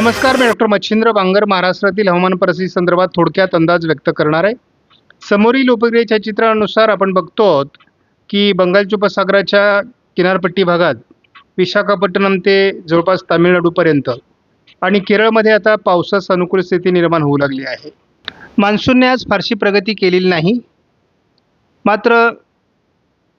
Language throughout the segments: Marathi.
नमस्कार मी डॉक्टर मच्छिंद्र बांगर महाराष्ट्रातील हवामान परिस्थिती संदर्भात थोडक्यात अंदाज व्यक्त करणार आहे. समोरील उपग्रहाच्या छायाचित्रानुसार आपण बघतो आहोत की बंगालच्या उपसागराच्या किनारपट्टी भागात विशाखापट्टणम ते जवळपास तामिळनाडूपर्यंत आणि केरळमध्ये आता पावसास अनुकूल स्थिती निर्माण होऊ लागली आहे. मान्सूनने आज फारशी प्रगती केलेली नाही. मात्र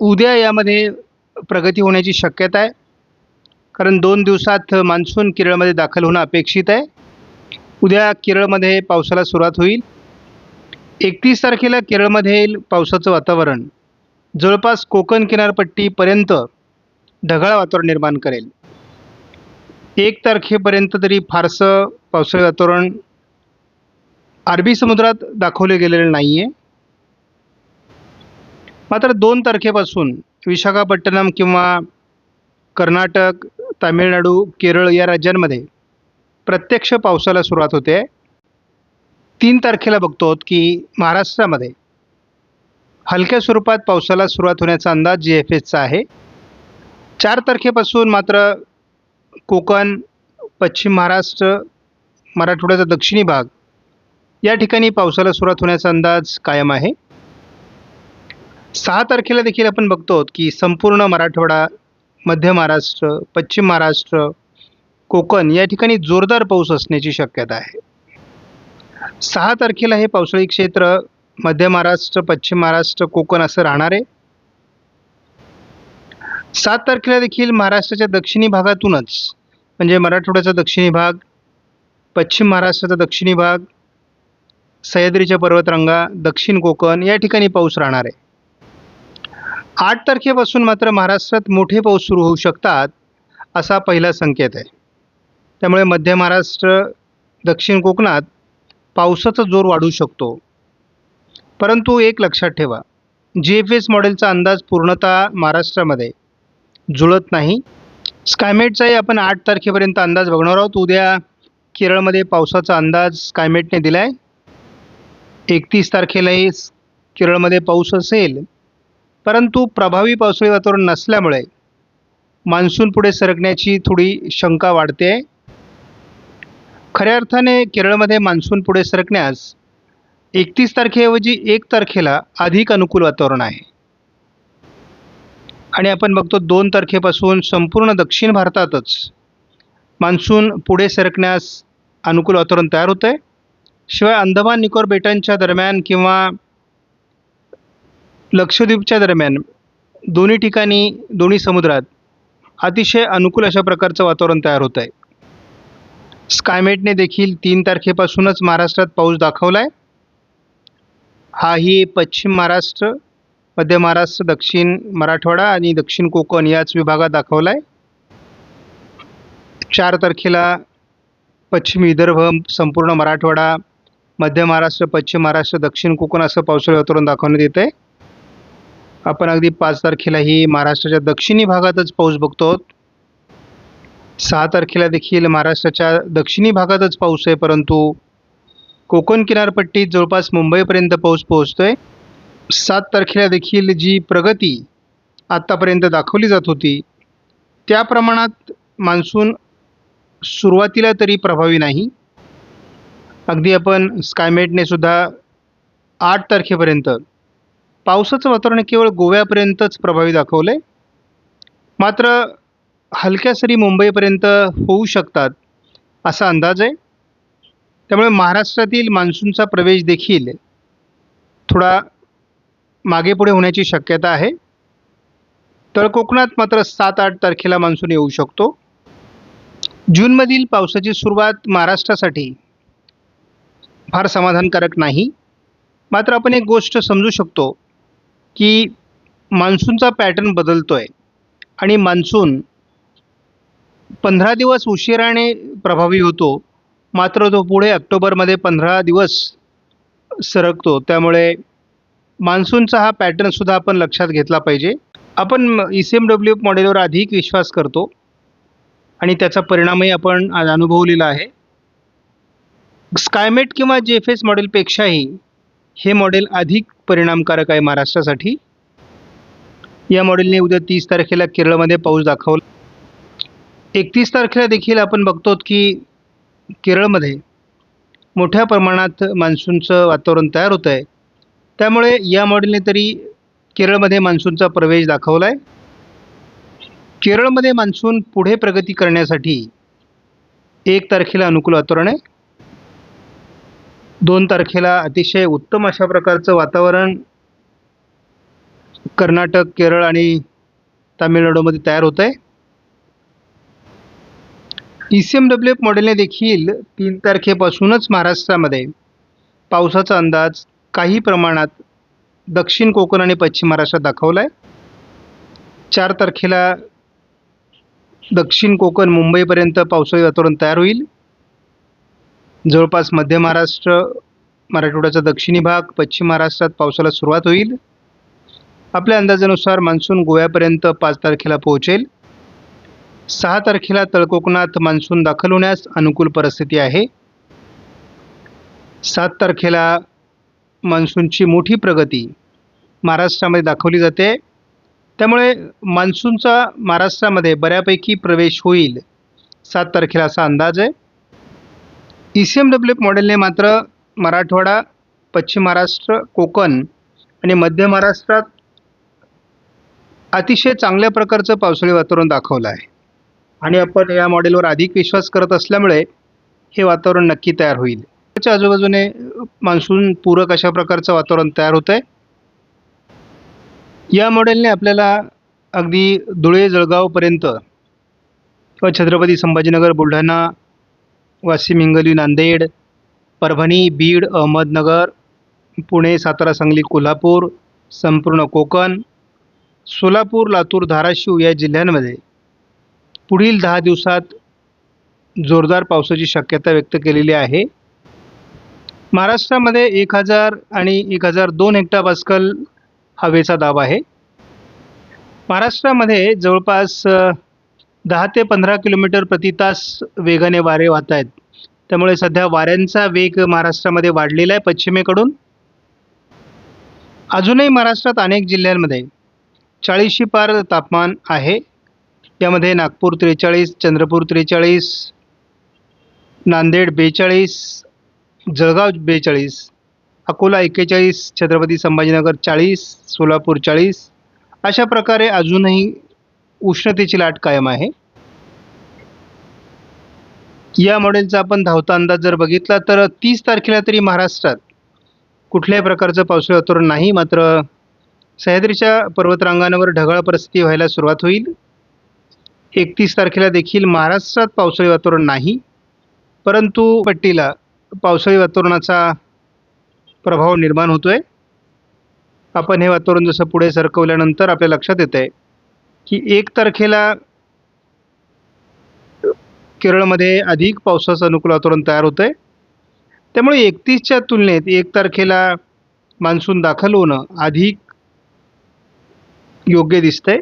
उद्या यामध्ये प्रगती होण्याची शक्यता आहे. कारण दोन दिवसात मान्सून केरळमध्ये दाखल होणं अपेक्षित आहे. उद्या केरळमध्ये पावसाला सुरुवात होईल. एकतीस तारखेला केरळमध्ये पावसाचं वातावरण. जवळपास कोकण किनारपट्टीपर्यंत ढगाळ वातावरण निर्माण करेल. एक तारखेपर्यंत तरी फारसं पावसाळी वातावरण अरबी समुद्रात दाखवले गेलेलं नाही आहे मात्र दोन तारखेपासून विशाखापट्टणम किंवा कर्नाटक तामिळनाडू केरळ या राज्यांमध्ये प्रत्यक्ष पावसाला सुरुवात होते. तीन तारखेला बघतो की महाराष्ट्रामध्ये हलक्या स्वरूपात पावसाला सुरुवात होण्याचा अंदाज जी एफ एसचा आहे. चार तारखेपासून मात्र कोकण पश्चिम महाराष्ट्र मराठवाड्याचा दक्षिणी भाग या ठिकाणी पावसाला सुरुवात होण्याचा अंदाज कायम आहे. सहा तारखेला देखील आपण बघतो की संपूर्ण मराठवाडा मध्य महाराष्ट्र पश्चिम महाराष्ट्र कोकण या ठिकाणी जोरदार पाऊस असण्याची शक्यता आहे. सहा तारखेला हे पावसाळी क्षेत्र मध्य महाराष्ट्र पश्चिम महाराष्ट्र कोकण असं राहणार आहे. सात तारखेला देखील महाराष्ट्राच्या दक्षिणी भागातूनच म्हणजे मराठवाड्याचा दक्षिणी भाग पश्चिम महाराष्ट्राचा दक्षिणी भाग सह्याद्रीच्या पर्वतरांगा दक्षिण कोकण या ठिकाणी पाऊस राहणार आहे. आठ तारखेपासून मात्र महाराष्ट्रात मोठे पाऊस सुरू होऊ शकतात असा पहिला संकेत आहे. त्यामुळे मध्य महाराष्ट्र दक्षिण कोकणात पावसाचा जोर वाढू शकतो. परंतु एक लक्षात ठेवा जी एफ एस मॉडेलचा अंदाज पूर्णतः महाराष्ट्रामध्ये जुळत नाही. स्कायमेटचाही आपण आठ तारखेपर्यंत अंदाज बघणार आहोत. उद्या केरळमध्ये पावसाचा अंदाज स्कायमेटने दिला आहे एकतीस तारखेलाही केरळमध्ये पाऊस असेल परंतु प्रभावी पावसाळी वातावरण नसल्यामुळे मान्सून पुढे सरकण्याची थोडी शंका वाढते. आहे खऱ्या अर्थाने केरळमध्ये मान्सून पुढे सरकण्यास एकतीस तारखेऐवजी एक तारखेला अधिक अनुकूल वातावरण आहे. आणि आपण बघतो दोन तारखेपासून संपूर्ण दक्षिण भारतातच मान्सून पुढे सरकण्यास अनुकूल वातावरण तयार होतं आहे शिवाय अंदमान निकोबार बेटांच्या दरम्यान किंवा लक्षद्वीपच्या दरम्यान दोन्ही ठिकाणी दोन्ही समुद्रात अतिशय अनुकूल अशा प्रकारचं वातावरण तयार होतं आहे. स्कायमेटने देखील तीन तारखेपासूनच महाराष्ट्रात पाऊस दाखवला आहे हाही पश्चिम महाराष्ट्र मध्य महाराष्ट्र दक्षिण मराठवाडा आणि दक्षिण कोकण याच विभागात दाखवला आहे चार तारखेला पश्चिम विदर्भ संपूर्ण मराठवाडा मध्य महाराष्ट्र पश्चिम महाराष्ट्र दक्षिण कोकण असं पावसाळी वातावरण दाखवण्यात येतं आहे आपण अगदी पाच तारखेलाही महाराष्ट्राच्या दक्षिणी भागातच पाऊस बघतो. आहोत सहा तारखेला देखील महाराष्ट्राच्या दक्षिणी भागातच पाऊस आहे परंतु कोकण किनारपट्टीत जवळपास मुंबईपर्यंत पाऊस पोहोचतो आहे सात तारखेला देखील जी प्रगती आत्तापर्यंत दाखवली जात होती त्या प्रमाणात मान्सून सुरुवातीला तरी प्रभावी नाही. अगदी आपण स्कायमेटने सुद्धा आठ तारखेपर्यंत पावसाचं वातावरण केवळ गोव्यापर्यंतच प्रभावी दाखवलं आहे मात्र हलक्या सरी मुंबईपर्यंत होऊ शकतात असा अंदाज आहे. त्यामुळे महाराष्ट्रातील मान्सूनचा प्रवेश देखील थोडा मागे पुढे होण्याची शक्यता आहे. तर कोकणात मात्र सात आठ तारखेला मान्सून येऊ शकतो. जूनमधील पावसाची सुरुवात महाराष्ट्रासाठी फार समाधानकारक नाही. मात्र आपण एक गोष्ट समजू शकतो. की मान्सूनचा पॅटर्न बदलतो आहे आणि मान्सून पंधरा दिवस उशिराने प्रभावी होतो मात्र तो पुढे ऑक्टोबरमध्ये पंधरा दिवस सरकतो. त्यामुळे मान्सूनचा हा पॅटर्नसुद्धा आपण लक्षात घेतला पाहिजे. आपण ई सी एम डब्ल्यू मॉडेलवर अधिक विश्वास करतो आणि त्याचा परिणामही आपण आज अनुभवलेला आहे. स्कायमेट किंवा जे एफ एस मॉडेलपेक्षाही हे मॉडेल अधिक परिणामकारक आहे महाराष्ट्रासाठी. या मॉडेलने उद्या तीस तारखेला केरळमध्ये पाऊस दाखवला. एकतीस तारखेला देखील आपण बघतो की केरळमध्ये मोठ्या प्रमाणात मान्सूनचं वातावरण तयार होतं आहे. त्यामुळे या मॉडेलने तरी केरळमध्ये मान्सूनचा प्रवेश दाखवला आहे केरळमध्ये मान्सून पुढे प्रगती करण्यासाठी एक तारखेला अनुकूल वातावरण आहे. दोन तारखेला अतिशय उत्तम अशा प्रकारचं वातावरण कर्नाटक केरळ आणि तामिळनाडूमध्ये तयार होत आहे E C M W F मॉडेलने देखील तीन तारखेपासूनच महाराष्ट्रामध्ये पावसाचा अंदाज काही प्रमाणात दक्षिण कोकण आणि पश्चिम महाराष्ट्रात दाखवला आहे चार तारखेला दक्षिण कोकण मुंबईपर्यंत पावसाळी वातावरण तयार होईल. जवळपास मध्य महाराष्ट्र मराठवाड्याचा दक्षिणी भाग पश्चिम महाराष्ट्रात पावसाला सुरुवात होईल. आपल्या अंदाजानुसार मान्सून गोव्यापर्यंत पाच तारखेला पोहोचेल. सहा तारखेला तळकोकणात मान्सून दाखल होण्यास अनुकूल परिस्थिती आहे. सात तारखेला मान्सूनची मोठी प्रगती महाराष्ट्रामध्ये दाखवली जाते. त्यामुळे मान्सूनचा महाराष्ट्रामध्ये बऱ्यापैकी प्रवेश होईल. सात तारखेला असा अंदाज आहे. E C M W F मॉडेलने मात्र मराठवाडा पश्चिम महाराष्ट्र कोकण आणि मध्य महाराष्ट्रात अतिशय चांगल्या प्रकारचं पावसाळी वातावरण दाखवलं आहे. आणि आपण या मॉडेलवर अधिक विश्वास करत असल्यामुळे हे वातावरण नक्की तयार होईल. त्याच्या आजूबाजूने मान्सून पूरक अशा प्रकारचं वातावरण तयार होतं आहे या मॉडेलने आपल्याला अगदी धुळे जळगावपर्यंत किंवा छत्रपती संभाजीनगर बुलढाणा वाशिम हिंगोली नांदेड परभणी बीड अहमदनगर पुणे सातारा सांगली कोल्हापूर संपूर्ण कोकण सोलापूर लातूर धाराशिव या जिल्ह्यांमध्ये पुढील दहा दिवसात जोरदार पावसाची शक्यता व्यक्त केलेली आहे. महाराष्ट्रामध्ये एक हजार आणि एक हजार दोन हेक्टापास्कल हवेचा दाब आहे. महाराष्ट्रामध्ये जवळपास दहा ते पंधरा किलोमीटर प्रति तास वेगाने वारे वाहत आहेत त्यामुळे सध्या वाऱ्यांचा वेग महाराष्ट्रामध्ये वाढलेला आहे पश्चिमेकडून. अजूनही महाराष्ट्रात अनेक जिल्ह्यांमध्ये चाळीसशी पार तापमान आहे. यामध्ये नागपूर त्रेचाळीस चंद्रपूर त्रेचाळीस नांदेड बेचाळीस जळगाव बेचाळीस अकोला एक्केचाळीस छत्रपती संभाजीनगर चाळीस सोलापूर चाळीस अशा प्रकारे अजूनही उष्णतेची लाट कायम आहे. या मॉडेलचा आपण धावता अंदाज जर बघितला तर तीस तारखेला तरी महाराष्ट्रात कुठल्याही प्रकारचं पावसाळी वातावरण नाही मात्र सह्याद्रीच्या पर्वतरांगांवर ढगाळ परिस्थिती व्हायला सुरुवात होईल. एकतीस तारखेला देखील महाराष्ट्रात पावसाळी वातावरण नाही परंतु पट्टीला पावसाळी वातावरणाचा प्रभाव निर्माण होतो आहे आपण हे वातावरण जसं पुढे सरकवल्यानंतर आपल्या लक्षात येतं आहे की एक तारखेला केरळमध्ये अधिक पावसाचं अनुकूल वातावरण तयार होतं आहे त्यामुळे एकतीसच्या तुलनेत एक तारखेला मान्सून दाखल होणं अधिक योग्य दिसतंय.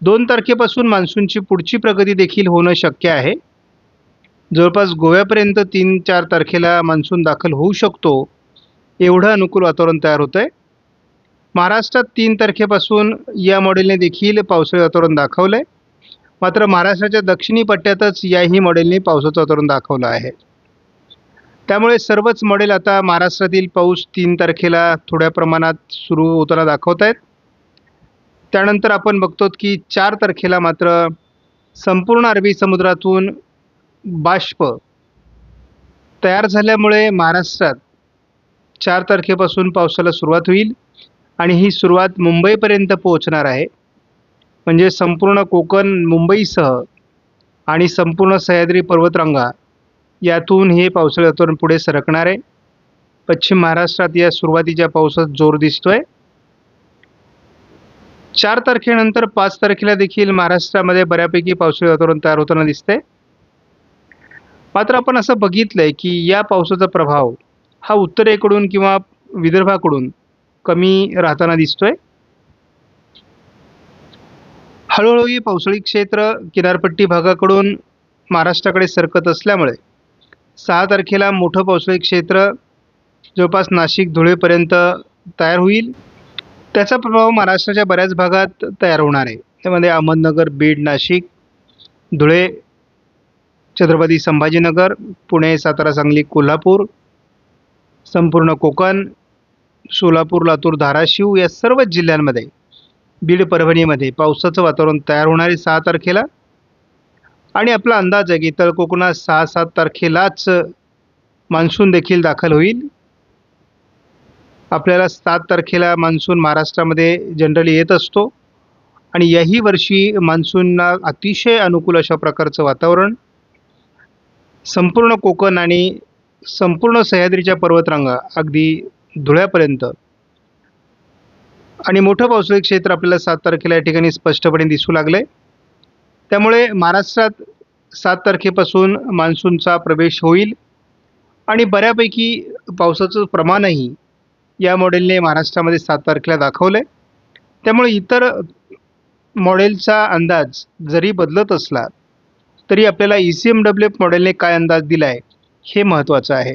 दोन तारखेपासून मान्सूनची पुढची प्रगती देखील होणं शक्य आहे. जवळपास गोव्यापर्यंत तीन चार तारखेला मान्सून दाखल होऊ शकतो एवढं अनुकूल वातावरण तयार होतं आहे महाराष्ट्रात तीन तारखेपासून या मॉडेलने देखील पावसाळी वातावरण दाखवलं आहे मात्र महाराष्ट्राच्या दक्षिणी पट्ट्यातच याही मॉडेलने पावसाचं वातावरण दाखवलं आहे. त्यामुळे सर्वच मॉडेल आता महाराष्ट्रातील पाऊस तीन तारखेला थोड्या प्रमाणात सुरू होताना दाखवत आहेत त्यानंतर आपण बघतो की चार तारखेला मात्र संपूर्ण अरबी समुद्रातून बाष्प तयार झाल्यामुळे महाराष्ट्रात चार तारखेपासून पावसाला सुरुवात होईल. आणि ही सुरुवात मुंबईपर्यंत पोहोचणार आहे. म्हणजे संपूर्ण कोकण मुंबईसह आणि संपूर्ण सह्याद्री पर्वतरांगा यातून हे पावसाळी वातावरण पुढे सरकणार आहे. पश्चिम महाराष्ट्रात या सुरुवातीच्या पावसात जोर दिसतोय. चार तारखेनंतर पाच तारखेला देखील महाराष्ट्रामध्ये बऱ्यापैकी पावसाळी वातावरण तयार होताना दिसतंय. मात्र आपण असं बघितलंय की या पावसाचा प्रभाव हा उत्तरेकडून किंवा विदर्भाकडून कमी राहताना दिसतोय. हळूहळू हे पावसाळी क्षेत्र किनारपट्टी भागाकडून महाराष्ट्राकडे सरकत असल्यामुळे सहा तारखेला मोठं पावसाळी क्षेत्र जवळपास नाशिक धुळेपर्यंत तयार होईल. त्याचा प्रभाव महाराष्ट्राच्या बऱ्याच भागात तयार होणार आहे. त्यामध्ये अहमदनगर बीड नाशिक धुळे छत्रपती संभाजीनगर पुणे सातारा सांगली कोल्हापूर संपूर्ण कोकण सोलापूर लातूर धाराशिव या सर्वच जिल्ह्यांमध्ये बीड परभणीमध्ये पावसाचं वातावरण तयार होणार आहे सहा तारखेला आणि आपला अंदाज आहे की तळ कोकणात सहा सात तारखेलाच मान्सून देखील दाखल होईल. आपल्याला सात तारखेला मान्सून महाराष्ट्रामध्ये जनरली येत असतो आणि याही वर्षी मान्सूनला अतिशय अनुकूल अशा प्रकारचं वातावरण संपूर्ण कोकण आणि संपूर्ण सह्याद्रीच्या पर्वतरांगा अगदी धुळ्यापर्यंत. आणि मोठं पावसाळी क्षेत्र आपल्याला सात तारखेला या ठिकाणी स्पष्टपणे दिसू लागले त्यामुळे महाराष्ट्रात सात तारखेपासून मान्सूनचा प्रवेश होईल. आणि बऱ्यापैकी पावसाचं प्रमाणही या मॉडेलने महाराष्ट्रामध्ये सात तारखेला दाखवलं आहे त्यामुळे इतर मॉडेलचा अंदाज जरी बदलत असला तरी आपल्याला E C M W F मॉडेलने काय अंदाज दिला आहे हे महत्त्वाचं आहे.